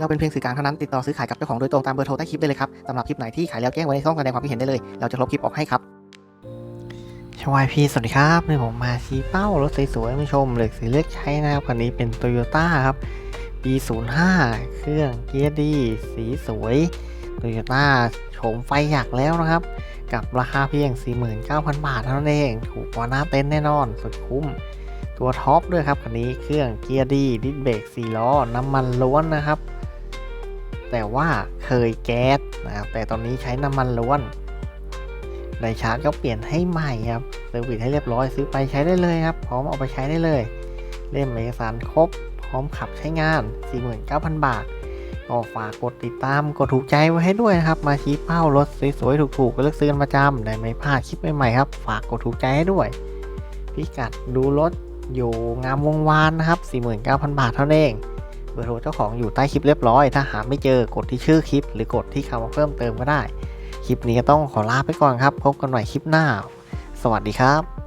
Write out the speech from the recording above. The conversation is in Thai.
เราเป็นเพียงสื่อกลางเท่านั้นติดต่อซื้อขายกับเจ้าของโดยตรงตามเบอร์โทรใต้คลิปได้เลยครับสำหรับคลิปไหนที่ขายแล้วแจ้งไว้ในช่องแสดงความคิดเห็นได้เลย เราจะลบคลิปออกให้ครับชวายพีสวัสดีครับนี่ผมมาชี้เป้ารถสวยๆมาชมเหล็กสีเลือกใช้นะครับคันนี้เป็นโตโยต้าครับปี 05 เครื่องเกียร์ดี สีสวยโตโยต้าโฉมไฟหยักแล้วนะครับ กับราคาเพียง 49,000 บาทเท่านั้นเอง ถูกกว่าหน้าเต็นแน่นอน สุดคุ้ม ตัวท็อปด้วยครับคันนี้เครื่องเกียร์ดี ดิสเบรก4ล้อ น้ำมันล้วนนะครับ แต่ว่าเคยแก๊สนะครับแต่ตอนนี้ใช้น้ำมันล้วนไดชาร์จก็เปลี่ยนให้ใหม่ครับเซอร์วิสให้เรียบร้อยซื้อไปใช้ได้เลยครับ พร้อมเอาไปใช้ได้เลย เล่มเอกสารครบ พร้อมขับใช้งาน 49,000 บาทก็ฝากกดติดตามกดถูกใจไว้ให้ด้วยนะครับ มาชี้เป้ารถสวยๆถูกๆก็เลือกซื้อกันประจำได้ไม่พลาดคลิปใหม่ๆครับ ฝากกดถูกใจให้ด้วย พิกัดดูรถอยู่งามวงวานนะครับ 49,000 บาทเท่านั้นเอง อร์โทรเจ้าของอยู่ใต้คลิปเรียบร้อย ถ้าหาไม่เจอกดที่ชื่อคลิป หรือกดที่คำว่าเพิ่มเติมก็ได้ คลิปนี้ก็ต้องขอลาไปก่อนครับ พบกันใหม่คลิปหน้า สวัสดีครับ